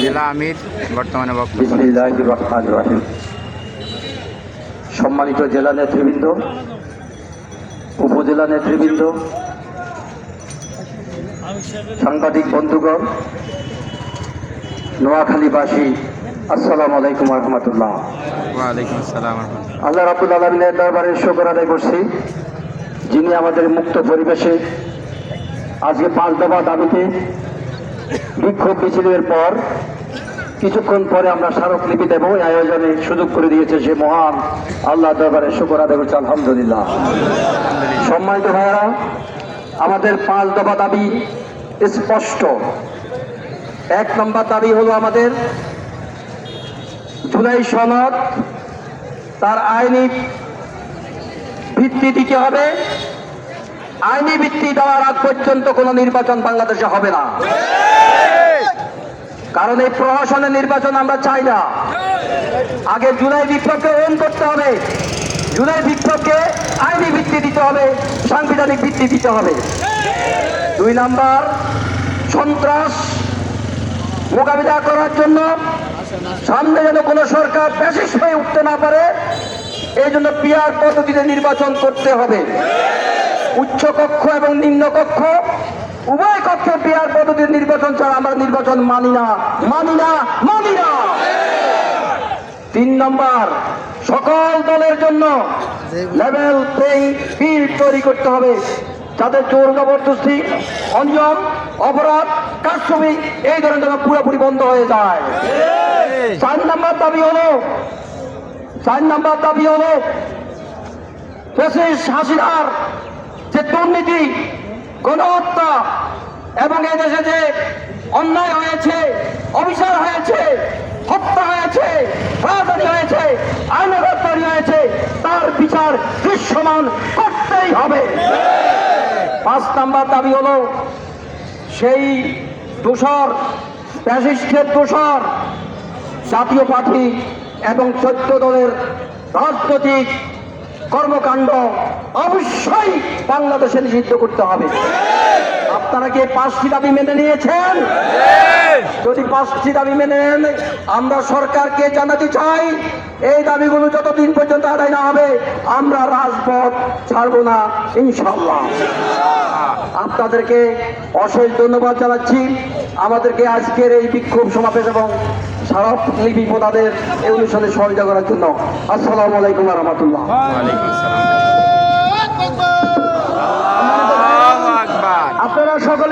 জেলা আমির বর্তমানে সম্মানিত জেলা নেতৃবৃন্দ উপজেলা নেতৃবৃন্দ সাংবাদিক বন্ধুগণ নোয়াখালীবাসী আসসালামু আলাইকুম রহমতুল্লাহ। রহমতুল্লাহ। আল্লাহ রাবুল আলমিনের দরবারে শোকর আদায় করছি। যিনি আমাদের মুক্ত পরিবেশে আজকে পাঁচ দফা দাবিতে বিক্ষোভ মিছিলের পর কিছুক্ষণ পরে আমরা স্মারকলিপি দেব। এই আয়োজনে সুযোগ করে দিয়েছে সে মহান আল্লাহ দরবারে শুকর আদায় করছে, আলহামদুলিল্লাহ। সম্মানিত ভাইয়েরা, আমাদের পাঁচ দফা দাবি স্পষ্ট। এক নম্বর দাবি হলো আমাদের জুলাই সনদ, তার আইনি ভিত্তি দিতে হবে? আইনি ভিত্তি দেওয়ার আগ পর্যন্ত কোনো নির্বাচন বাংলাদেশে হবে না। কারণ এই প্রহসনের নির্বাচন আমরা চাই না। আগে জুলাই বিপ্লবকে ওন করতে হবে। জুলাই বিপ্লবকে আইনি ভিত্তি দিতে হবে, সাংবিধানিক ভিত্তি দিতে হবে। দুই নাম্বার, সন্ত্রাস মোকাবিলা করার জন্য সামনে যেন কোনো সরকার ফ্যাসিস্ট হয়ে উঠতে না পারে, এই জন্য পিয়ার পদ্ধতিতে নির্বাচন করতে হবে। উচ্চ কক্ষ এবং নিম্ন কক্ষ উভয় কক্ষে পিয়ার পদ্ধতির নির্বাচন ছাড়া আমরা নির্বাচন মানি না। মানি না মানি না। তিন নম্বর, সকল দলের জন্য লেভেল প্লেইং ফিল্ড তৈরি করতে হবে। যাতে জোর জবরদস্তি অনিয়ম অপরাধ কারসবি এই ধরনের যেন পুরোপুরি বন্ধ হয়ে যায়। চার নম্বর দাবি হলো, চার নম্বর দাবি হলো হাসিনার যে দুর্নীতি গণহত্যা এবং এদেশে যে অন্যায় হয়েছে, অবিচার হয়েছে, হত্যা হয়েছে, রাজধানী হয়েছে, আইনগত হয়েছে, তার বিচার দৃশ্যমান করতেই হবে। পাঁচ নাম্বার দাবি হলো, সেই দোষর ফ্যাসিস্টের দোষর জাতীয় পার্টি এবং চোদ্দ দলের রাজনৈতিক কর্মকাণ্ড অবশ্যই বাংলাদেশে নিষিদ্ধ করতে হবে। আপনারা কি পাঁচটি দাবি মেনে নিয়েছেন? যদি পাঁচটি দাবি মেনে নেন, আমরা সরকারকে জানাতে চাই, এই দাবিগুলো যতদিন পর্যন্ত আদায় না হবে, আমরা রাজপথ ছাড়বো না ইনশাল্লাহ আপনাদেরকে অশেষ ধন্যবাদ জানাচ্ছি। আমাদেরকে আজকের এই বিক্ষোভ সমাবেশ এবং স্মারকলিপি তাদের এই অনুষ্ঠানে সহযোগিতা করার জন্য। আসসালামু আলাইকুম রহমতুল্লাহ।